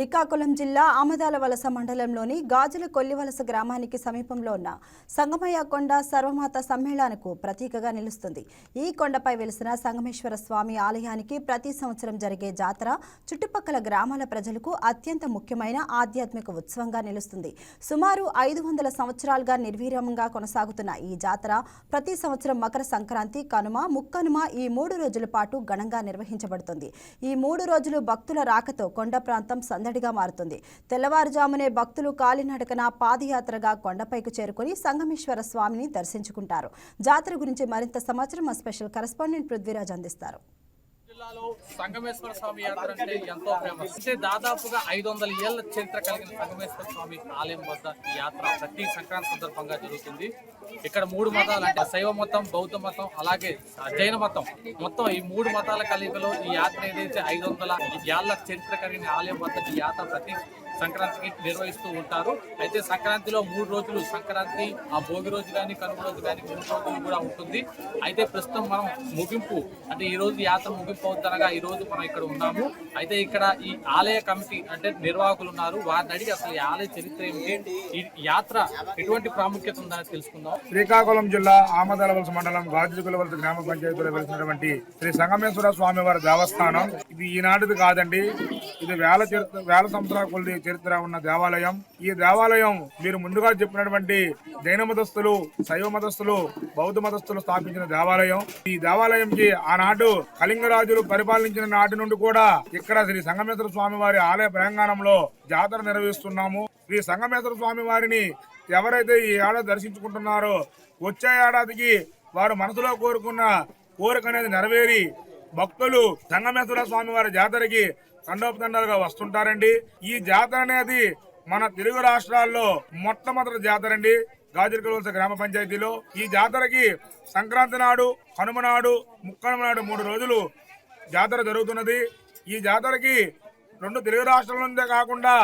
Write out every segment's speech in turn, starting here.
శ్రీకాకుళం జిల్లా ఆమదాల వలస మండలంలోని గాజుల కొల్లివలస గ్రామానికి సమీపంలో ఉన్న సంగమయ్య కొండ సర్వమాత సమ్మేళనకు ప్రతీకగా నిలుస్తుంది. ఈ కొండపై వెలిసిన సంగమేశ్వర స్వామి ఆలయానికి ప్రతి సంవత్సరం జరిగే జాతర చుట్టుపక్కల గ్రామాల ప్రజలకు అత్యంత ముఖ్యమైన ఆధ్యాత్మిక ఉత్సవంగా నిలుస్తుంది. సుమారు ఐదు వందల సంవత్సరాలుగా నిర్వీర్యంగా కొనసాగుతున్న ఈ జాతర ప్రతి సంవత్సరం మకర సంక్రాంతి కనుమ ముక్కనుమ ఈ మూడు రోజుల పాటు ఘనంగా నిర్వహించబడుతుంది. ఈ మూడు రోజులు భక్తుల రాకతో కొండ ప్రాంతం సందడిగా మారుతుంది. తెల్లవారుజామునే భక్తులు కాలినడకన పాదయాత్రగా కొండపైకి చేరుకొని సంగమేశ్వర స్వామిని దర్శించుకుంటారు. జాతర గురించి మరింత సమాచారం మా స్పెషల్ కరెస్పాండెంట్ పృథ్వీరాజ్ అందిస్తారు. జిల్లాలో సంగమేశ్వర స్వామి యాత్ర అంటే ఎంతో ఫేమస్. అంటే దాదాపుగా ఐదు వందల ఏళ్ళ చరిత్ర కలిగిన సంగమేశ్వర స్వామి ఆలయం వద్ద ఈ యాత్ర ప్రతి సంక్రాంతి సందర్భంగా జరుగుతుంది. ఇక్కడ మూడు మతాలు అంటే శైవ మతం బౌద్ధ మతం అలాగే జైన మతం. మొత్తం ఈ మూడు మతాల కలయికలో ఈ యాత్ర ఏదైతే ఐదు వందల ఏళ్ళ చరిత్ర కలిగిన ఆలయం వద్ద ఈ యాత్ర ప్రతి సంక్రాంతికి నిర్వహిస్తూ ఉంటారు. అయితే సంక్రాంతిలో మూడు రోజులు సంక్రాంతి ఆ భోగి రోజు కానీ కనుమ రోజు కానీ మూడు రోజులు కూడా ఉంటుంది. అయితే ప్రస్తుతం మనం ముగింపు అంటే ఈ రోజు యాత్ర ముగింపు అవుతుందనగా ఈ రోజు మనం ఇక్కడ ఉన్నాము. అయితే ఇక్కడ ఈ ఆలయ కమిటీ అంటే నిర్వాహకులు ఉన్నారు. వారిని అడిగి అసలు ఈ ఆలయ చరిత్ర ఏమిటి? ఈ యాత్ర ఎటువంటి ప్రాముఖ్యత ఉందని తెలుసుకుందాం. శ్రీకాకుళం జిల్లా ఆమదాలవలస మండలం గాజుకులవలస గ్రామ పంచాయతీలో వెలిసినటువంటి శ్రీ సంగమేశ్వర స్వామి వారి దేవస్థానం. ఇది ఈనాటిది కాదండి. ఇది వేల చరిత్ర వేల సంవత్సరాల కొద్ది చరిత్ర ఉన్న దేవాలయం. ఈ దేవాలయం మీరు ముందుగా చెప్పినటువంటి జైన మతస్థులు శైవ మతస్థులు బౌద్ధ మతస్థులు స్థాపించిన దేవాలయం. ఈ దేవాలయంకి ఆనాడు కళింగరాజులు పరిపాలించిన నాటి నుండి కూడా ఇక్కడ శ్రీ సంగమేశ్వర స్వామి వారి ఆలయ ప్రాంగణంలో జాతర నిర్వహిస్తున్నాము. శ్రీ సంగమేశ్వర స్వామి వారిని ఎవరైతే ఈ ఏడాది దర్శించుకుంటున్నారో వచ్చే ఏడాదికి వారు మనసులో కోరుకున్న కోరిక అనేది నెరవేరి భక్తులు సంగమేశ్వర స్వామి వారి జాతరకి తండోపతండాలుగా వస్తుంటారండి. ఈ జాతర అనేది మన తెలుగు రాష్ట్రాల్లో మొట్టమొదటి జాతర అండి. గాజులకలవలస గ్రామ పంచాయతీలో ఈ జాతరకి సంక్రాంతి నాడు కనుమ నాడు ముక్కనుమ నాడు మూడు రోజులు జాతర జరుగుతున్నది. ఈ జాతరకి రెండు తెలుగు రాష్ట్రాల నుండే కాకుండా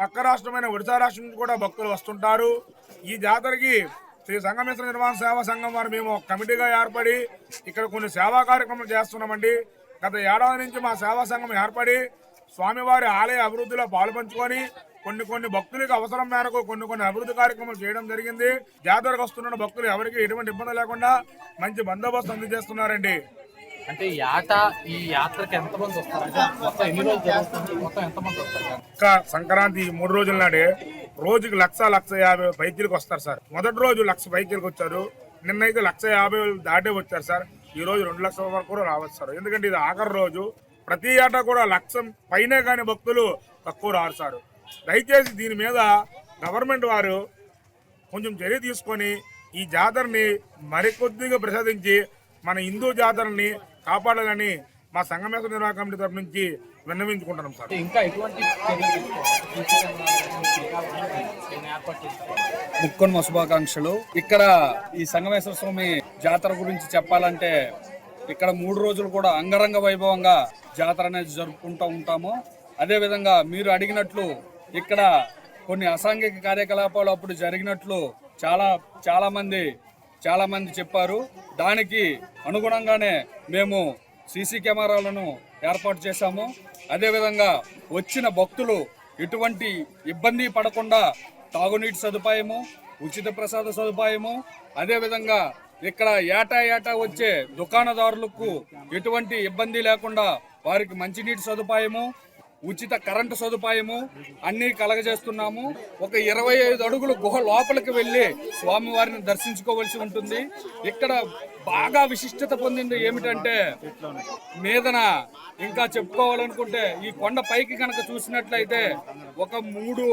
పక్క రాష్ట్రమైన ఒడిశా రాష్ట్రం నుంచి కూడా భక్తులు వస్తుంటారు. ఈ జాతరకి శ్రీ సంగమేశ్వర నిర్మాణ సేవా సంఘం వారు మేము కమిటీగా ఏర్పడి ఇక్కడ కొన్ని సేవా కార్యక్రమాలు చేస్తున్నామండి. గత ఏడాది నుంచి మా సేవా సంఘం ఏర్పడి స్వామివారి ఆలయ అభివృద్ధిలో పాలుపంచుకొని కొన్ని కొన్ని భక్తులకు అవసరం మేరకు కొన్ని కొన్ని అభివృద్ధి కార్యక్రమాలు చేయడం జరిగింది. జాతరకు వస్తున్న భక్తులు ఎవరికి ఎటువంటి ఇబ్బంది లేకుండా మంచి బందోబస్తు అందజేస్తున్నారండి. అంటే ఆట ఈ యాత్రకి ఎంతమంది వస్తారు? అంటే మొత్తం ఎన్ని రోజులు జరుగుతుంది? మొత్తం ఎంతమంది వస్తారు? ఇంకా సంక్రాంతి మూడు రోజుల నాడే రోజుకి లక్ష లక్ష యాభై బైకులకు వస్తారు సార్. మొదటి రోజు లక్ష బైకులకు వచ్చారు. నిన్నైతే లక్ష యాభై దాటే వచ్చారు సార్. ఈ రోజు రెండు లక్షల వరకు కూడా రావచ్చు సార్. ఎందుకంటే ఇది ఆఖరి రోజు. ప్రతి ఏటా కూడా లక్షం పైనే కానీ భక్తులు తక్కువ రారు సార్. దయచేసి దీని మీద గవర్నమెంట్ వారు కొంచెం చర్య తీసుకొని ఈ జాతరని మరికొద్దిగా ప్రసాదించి మన హిందూ జాతరని కాపాడాలని మా సంగమేశ్వర నిర్వాహక కమిటీ తరఫు నుంచి విన్నవించుకుంటున్నాం సార్. ఇంకా ఎటువంటి ముక్కొన్మ శుభాకాంక్షలు. ఇక్కడ ఈ సంగమేశ్వర స్వామి జాతర గురించి చెప్పాలంటే ఇక్కడ మూడు రోజులు కూడా అంగరంగ వైభవంగా జాతర అనేది జరుపుకుంటూ ఉంటాము. అదేవిధంగా మీరు అడిగినట్లు ఇక్కడ కొన్ని అసాంఘిక కార్యకలాపాలు అప్పుడు జరిగినట్లు చాలా చాలా మంది చాలా మంది చెప్పారు. దానికి అనుగుణంగానే మేము సీసీ కెమెరాలను ఏర్పాటు చేశాము. అదేవిధంగా వచ్చిన భక్తులు ఎటువంటి ఇబ్బంది పడకుండా తాగునీటి సదుపాయము ఉచిత ప్రసాద సదుపాయము అదేవిధంగా ఇక్కడ ఏటా ఏటా వచ్చే దుకాణదారులకు ఎటువంటి ఇబ్బంది లేకుండా వారికి మంచినీటి సదుపాయము ఉచిత కరెంటు సదుపాయము అన్నీ కలగజేస్తున్నాము. ఒక ఇరవై ఐదు అడుగులు గుహ లోపలికి వెళ్ళి స్వామివారిని దర్శించుకోవలసి ఉంటుంది. ఇక్కడ బాగా విశిష్టత పొందింది ఏమిటంటే మీదన ఇంకా చెప్పుకోవాలనుకుంటే ఈ కొండ పైకి కనుక చూసినట్లయితే ఒక మూడు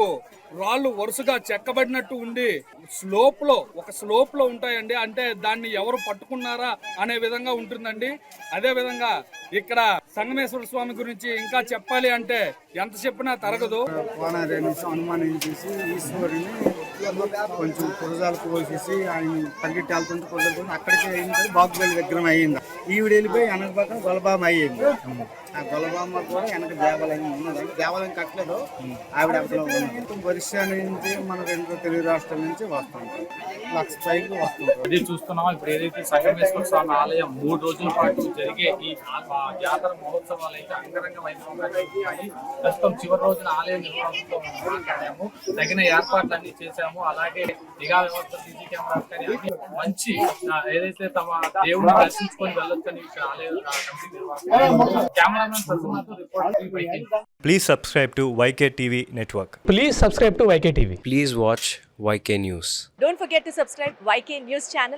రాళ్ళు వరుసగా చెక్కబడినట్టు ఉండి స్లోప్లో ఒక స్లోప్లో ఉంటాయండి. అంటే దాన్ని ఎవరు పట్టుకున్నారా అనే విధంగా ఉంటుందండి. అదే విధంగా ఇక్కడ సంగమేశ్వర స్వామి గురించి ఇంకా చెప్పాలి అంటే ఎంత చెప్పినా తరగదు. కోనారి అనుమానించేసి ఈశ్వరుని కొంచెం కురజాలు కోసేసి ఆయన పరిగెట్టి వెళ్తుంటే కురజాలు అక్కడికి అయింది బాగుబలి విగ్రహం అయ్యింది. ఈవిడ వెళ్ళిపోయి వెనక పక్కన గొలబామ అయ్యింది. ఆ గొలబామ కూడా వెనక దేవాలయం ఉన్నది. దేవాలయం కట్టలేదు. ఆవిడ అక్కడ ఉన్నది. ఒరిస్సా నుంచి మన రెండు తెలుగు రాష్ట్రాల నుంచి వస్తుంటారు. లక్ష పైకి వస్తుంటారు. ఇది చూస్తున్నాం. ఇప్పుడు ఏదైతే సంగమేశ్వర స్వామి ఆలయం మూడు రోజుల పాటు జరిగే ఈ జాతర మహోత్సవాలు అయితే అంగరంగ వైభవంగా ప్రస్తుతం చివరి రోజున ఆలయ నిర్వాహకులతో మాట్లాడాము తగిన ఏర్పాట్లన్నీ చేశాము అలాగే నిఘా వ్యవస్థ సీసీ కెమెరాస్ కానీ అన్ని మంచి ఏదైతే తమ దేవుడిని దర్శించుకొని వెళ్ళొచ్చని ఇక్కడ ఆలయ కమిటీ నిర్వాహకులు cameraman ప్రసన్నతో report Please subscribe to YK TV Network. Please subscribe to YK TV. Please watch YK News. Don't forget to subscribe YK News channel